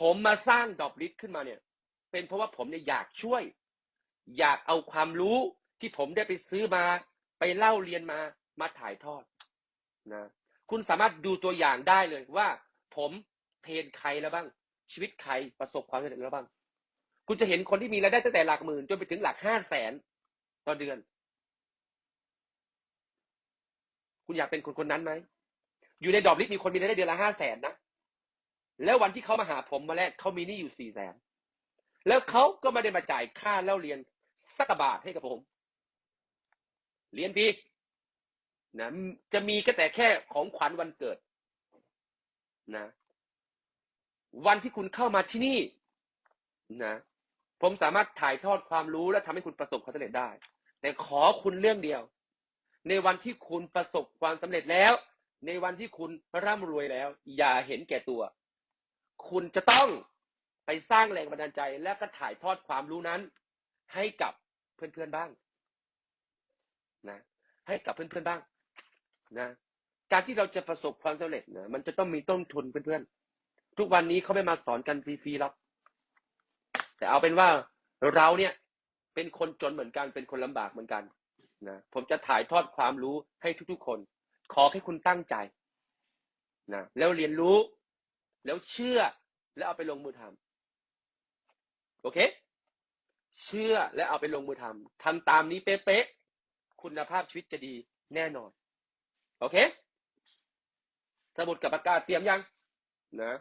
ผมมาสร้างดอบลิสขึ้นมาเนี่ย เป็นเพราะว่าผมเนี่ยอยากช่วย อยากเอาความรู้ที่ผมได้ไปซื้อมา ไปเล่าเรียนมามาถ่ายทอดนะคุณสามารถดูตัวอย่างได้เลยว่า ผมเทรนใครแล้วบ้าง ชีวิตใครประสบความสำเร็จแล้วบ้าง คุณจะเห็นคนที่มีรายได้ตั้งแต่หลักหมื่นจนไปถึงหลักห้าแสนต่อเดือน คุณอยากเป็นคนคนนั้นไหมอยู่ในดอบลิสมีคนมีรายได้เดือนละห้าแสนนะ แล้ววันที่เขามาหาผมมาแรกเขามีหนี้อยู่สี่แสนแล้วเขาก็ไม่ได้มาจ่ายค่าเล่าเรียนสักบาทให้กับผม เรียนพีนะจะมีก็แต่แค่ของขวัญวันเกิดนะ วันที่คุณเข้ามาที่นี่นะผมสามารถถ่ายทอดความรู้และทำให้คุณประสบความสำเร็จได้ แต่ขอคุณเรื่องเดียว ในวันที่คุณประสบความสำเร็จแล้ว ในวันที่คุณร่ำรวยแล้ว อย่าเห็นแก่ตัว คุณจะต้องไปสร้างแรงบันดาลใจและก็ถ่ายทอดความรู้นั้น ให้กับเพื่อนๆบ้างนะให้กับเพื่อนๆบ้างนะการที่เราจะประสบความสำเร็จนะมันจะต้องมีต้นทุนเพื่อนๆทุกวันนี้เขาไม่มาสอนกันฟรีๆหรอกแต่เอาเป็นว่าเราเนี่ยเป็นคนจนเหมือนกันเป็นคนลำบากเหมือนกันนะผมจะถ่ายทอดความรู้ให้ทุกๆคน ขอให้คุณตั้งใจนะแล้วเรียนรู้ แล้วเชื่อ แล้วเอาไปลงมือทำโอเค เชื่อและเอาไปลงมือทำทำตามนี้เป๊ะๆคุณภาพชีวิตจะดีแน่นอน โอเค สมุดกับปากกาเตรียมยัง นะ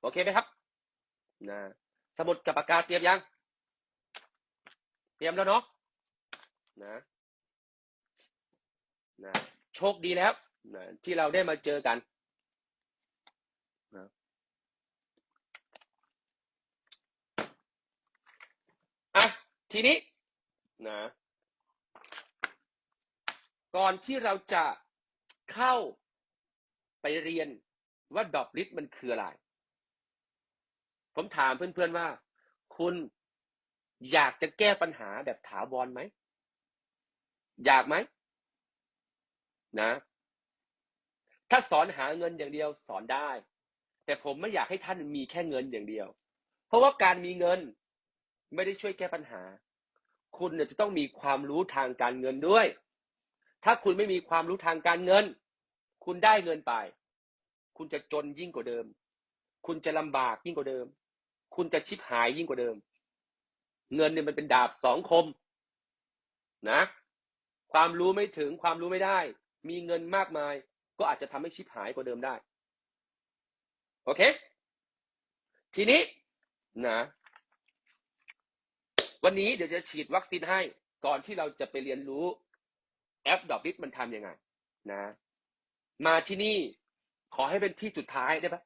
โอเคไหมครับ นะ สมุดกับปากกาเตรียมยัง เตรียมแล้วเนาะ นะ นะโชคดีแล้วนะที่เราได้มาเจอกันนะอะทีนี้นะก่อนที่เราจะเข้าไปเรียนว่าดอบลิสมันคืออะไร ผมถามเพื่อนๆว่า คุณอยากจะแก้ปัญหาแบบถาวรไหม อยากไหม นะ ถ้าสอนหาเงินอย่างเดียวสอนได้ แต่ผมไม่อยากให้ท่านมีแค่เงินอย่างเดียว เพราะว่าการมีเงินไม่ได้ช่วยแก้ปัญหา คุณจะต้องมีความรู้ทางการเงินด้วย ถ้าคุณไม่มีความรู้ทางการเงิน คุณได้เงินไป คุณจะจนยิ่งกว่าเดิม คุณจะลำบากยิ่งกว่าเดิม คุณจะชิบหายยิ่งกว่าเดิม เงินเนี่ยมันเป็นดาบสองคมนะ ความรู้ไม่ถึงความรู้ไม่ได้ มีเงินมากมาย ก็อาจจะทำให้ชิบหายกว่าเดิมได้ โอเค ทีนี้นะวันนี้เดี๋ยวจะฉีดวัคซีนให้ ก่อนที่เราจะไปเรียนรู้แอปดอกบิทมันทำยังไง นะ มาที่นี่ขอให้เป็นที่สุดท้ายได้ปะ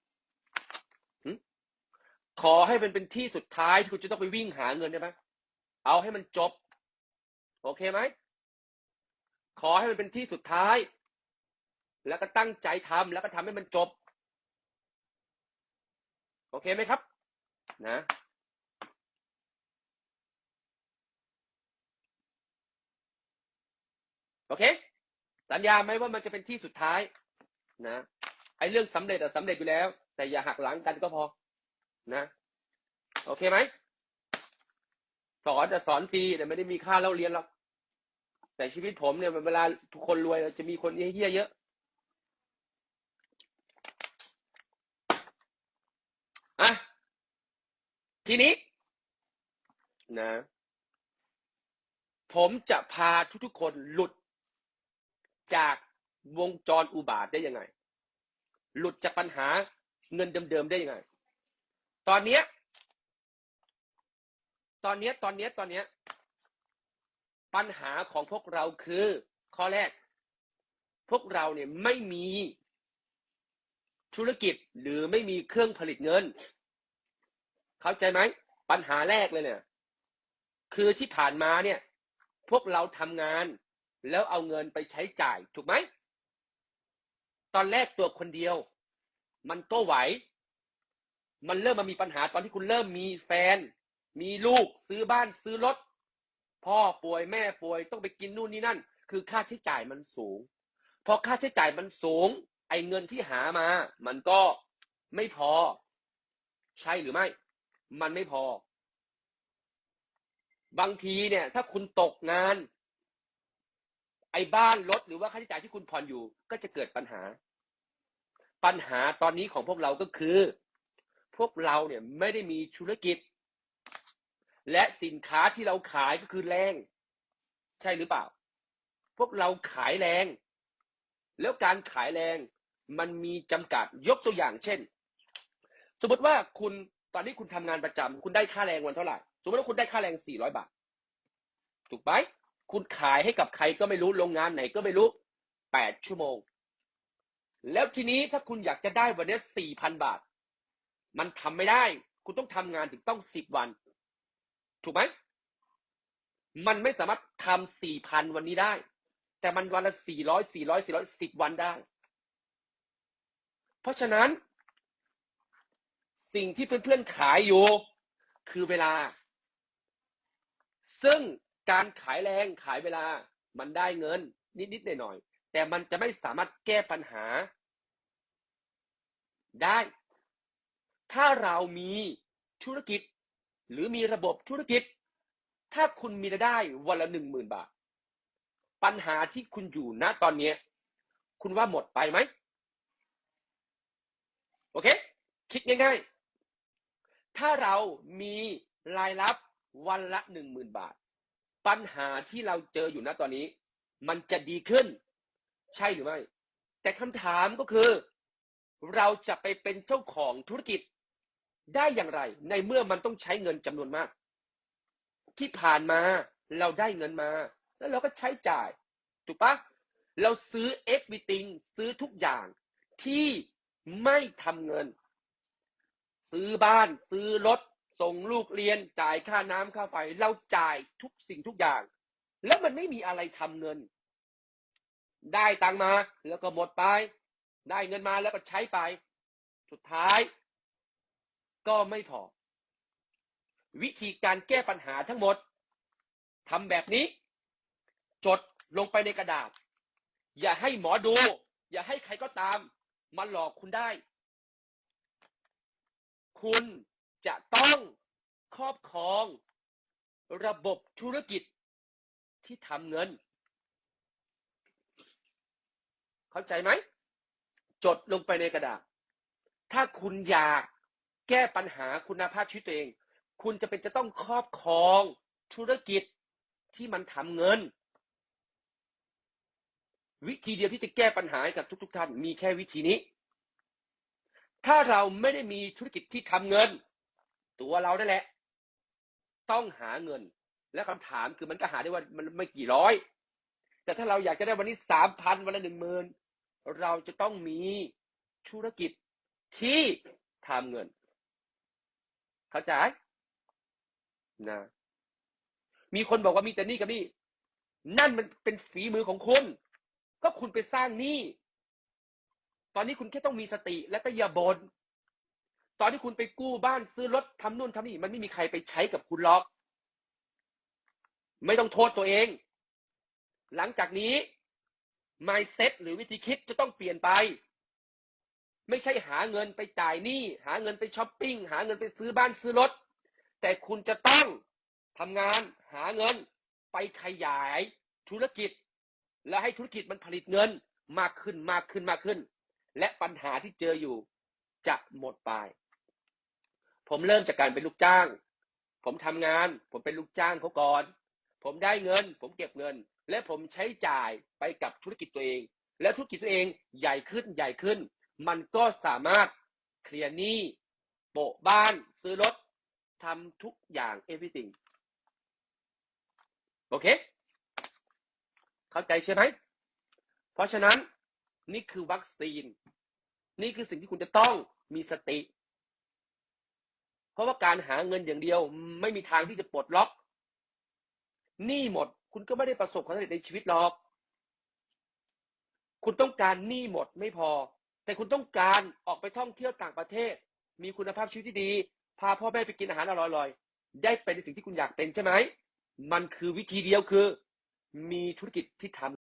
ขอให้มันเป็นที่สุดท้ายที่คุณจะต้องไปวิ่งหาเงินได้ไหมเอาให้มันจบ โอเคไหม ขอให้มันเป็นที่สุดท้าย แล้วก็ตั้งใจทำแล้วก็ทำให้มันจบ โอเคไหมครับ นะโอเค สัญญาไหมว่ามันจะเป็นที่สุดท้าย นะไอ้เรื่องสำเร็จอะสำเร็จอยู่แล้ว แต่อย่าหักหลังกันก็พอ นะ โอเคไหมสอนจะสอนฟรีแต่ไม่ได้มีค่าเล่าเรียนหรอก แต่ชีวิตผมเนี่ยเวลาทุกคนรวยจะมีคนเฮี้ยเยอะอะทีนี้ นะ ผมจะพาทุกๆคนหลุดจากวงจรอุบาทได้ยังไง หลุดจากปัญหาเงินเดิมๆได้ยังไง ตอนเนี้ย ตอนเนี้ย ตอนเนี้ย ตอนเนี้ย ปัญหาของพวกเราคือ ข้อแรก พวกเราเนี่ยไม่มีธุรกิจหรือไม่มีเครื่องผลิตเงิน เข้าใจไหมปัญหาแรกเลยเนี่ย คือที่ผ่านมาเนี่ย พวกเราทำงาน แล้วเอาเงินไปใช้จ่ายถูกไหมตอนแรกตัวคนเดียว มันก็ไหว มันเริ่มมามีปัญหาตอนที่คุณเริ่มมีแฟน มีลูกซื้อบ้านซื้อรถ พ่อป่วยแม่ป่วยต้องไปกินนู่นนี่นั่น คือค่าใช้จ่ายมันสูงพอค่าใช้จ่ายมันสูง ไอ้เงินที่หามา มันก็ไม่พอ ใช่หรือไม่ มันไม่พอ บางทีเนี่ย ถ้าคุณตกงาน ไอ้บ้านรถหรือว่าค่าใช้จ่ายที่คุณผ่อนอยู่ ก็จะเกิดปัญหา ปัญหาตอนนี้ของพวกเราก็คือ พวกเราเนี่ยไม่ได้มีธุรกิจ และสินค้าที่เราขายก็คือแรง ใช่หรือเปล่า พวกเราขายแรง แล้วการขายแรงมันมีจำกัดยกตัวอย่างเช่น สมมติว่าคุณตอนนี้คุณทำงานประจำคุณได้ค่าแรงวันเท่าไหร่สมมติว่าคุณได้ค่าแรงสี่ร้อยบาท ถูกไหมคุณขายให้กับใครก็ไม่รู้โรงงานไหนก็ไม่รู้แปดชั่วโมง แล้วทีนี้ถ้าคุณอยากจะได้วันนี้สี่พันบาท มันทำไม่ได้ คุณต้องทำงานถึงต้องสิบวัน ถูกไหม มันไม่สามารถทำสี่พันวันนี้ได้ แต่มันวันละสี่ร้อยสี่ร้อยสี่ร้อยสิบวันได้ เพราะฉะนั้น สิ่งที่เพื่อนๆขายอยู่ คือเวลา ซึ่งการขายแรงขายเวลา มันได้เงิน นิดๆหน่อยๆแต่มันจะไม่สามารถแก้ปัญหา ได้ ถ้าเรามีธุรกิจ หรือมีระบบธุรกิจ ถ้าคุณมีรายได้วันละหนึ่งหมื่นบาท ปัญหาที่คุณอยู่ณตอนนี้ คุณว่าหมดไปไหม โอเค คิดง่าย ๆ ถ้าเรามีรายรับวันละหนึ่งหมื่นบาท ปัญหาที่เราเจออยู่ณตอนนี้ มันจะดีขึ้น ใช่หรือไม่ แต่คำถามก็คือ เราจะไปเป็นเจ้าของธุรกิจ ได้อย่างไร ในเมื่อมันต้องใช้เงินจำนวนมาก ที่ผ่านมาเราได้เงินมา แล้วเราก็ใช้จ่าย ถูกปะเราซื้อ everything ซื้อทุกอย่างที่ไม่ทำเงิน ซื้อบ้าน ซื้อรถ ส่งลูกเรียน จ่ายค่าน้ำค่าไฟ เราจ่ายทุกสิ่งทุกอย่าง แล้วมันไม่มีอะไรทำเงิน ได้ตังมาแล้วก็หมดไป ได้เงินมาแล้วก็ใช้ไป สุดท้าย ก็ไม่พอ วิธีการแก้ปัญหาทั้งหมดทำแบบนี้ จดลงไปในกระดาษ อย่าให้หมอดู อย่าให้ใครก็ตามมาหลอกคุณได้ คุณจะต้องครอบครอง ระบบธุรกิจที่ทำเงิน เข้าใจไหม จดลงไปในกระดาษ ถ้าคุณอยาก แก้ปัญหาคุณภาพชีวิตตัวเอง คุณจะเป็นจะต้องครอบครองธุรกิจที่มันทำเงิน วิธีเดียวที่จะแก้ปัญหาให้กับทุก ๆ ท่านมีแค่วิธีนี้ ถ้าเราไม่ได้มีธุรกิจที่ทำเงิน ตัวเราได้แหละ ต้องหาเงิน และคำถามคือมันก็หาได้ว่ามันไม่กี่ร้อย แต่ถ้าเราอยากจะได้วันนี้สามพันวันละหนึ่งหมื่นเราจะต้องมีธุรกิจที่ทำเงิน เข้าใจนะมีคนบอกว่ามีแต่นี่กับนี่ นั่นมันเป็นฝีมือของคุณ ก็คุณไปสร้างหนี้ตอนนี้คุณแค่ต้องมีสติและก็อย่าบน่นตอนที่คุณไปกู้บ้านซื้อรถทำนู่นทำนี่ มันไม่มีใครไปใช้กับคุณหรอก ไม่ต้องโทษตัวเอง หลังจากนี้ mindset หรือวิธีคิดจะต้องเปลี่ยนไป ไม่ใช่หาเงินไปจ่ายหนี้หาเงินไปช้อปปิ้งหาเงินไปซื้อบ้านซื้อรถ แต่คุณจะต้องทำงานหาเงินไปขยายธุรกิจ และให้ธุรกิจมันผลิตเงินมากขึ้นมากขึ้นมากขึ้น และปัญหาที่เจออยู่จะหมดไป ผมเริ่มจากการเป็นลูกจ้าง ผมทำงาน ผมเป็นลูกจ้างเขาก่อน ผมได้เงิน ผมเก็บเงิน และผมใช้จ่ายไปกับธุรกิจตัวเอง แล้วธุรกิจตัวเองใหญ่ขึ้นใหญ่ขึ้น มันก็สามารถเคลียร์หนี้โปะบ้านซื้อรถทำทุกอย่าง everything โอเค เข้าใจใช่ไหม เพราะฉะนั้นนี่คือวัคซีน นี่คือสิ่งที่คุณจะต้องมีสติ เพราะว่าการหาเงินอย่างเดียวไม่มีทางที่จะปลดล็อกหนี้หมด คุณก็ไม่ได้ประสบความสำเร็จในชีวิตหรอก คุณต้องการหนี้หมดไม่พอ แต่คุณต้องการออกไปท่องเที่ยวต่างประเทศ มีคุณภาพชีวิตที่ดี พาพ่อแม่ไปกินอาหารอร่อยๆ ได้เป็นในสิ่งที่คุณอยากเป็นใช่ไหม มันคือวิธีเดียวคือ มีธุรกิจที่ทำ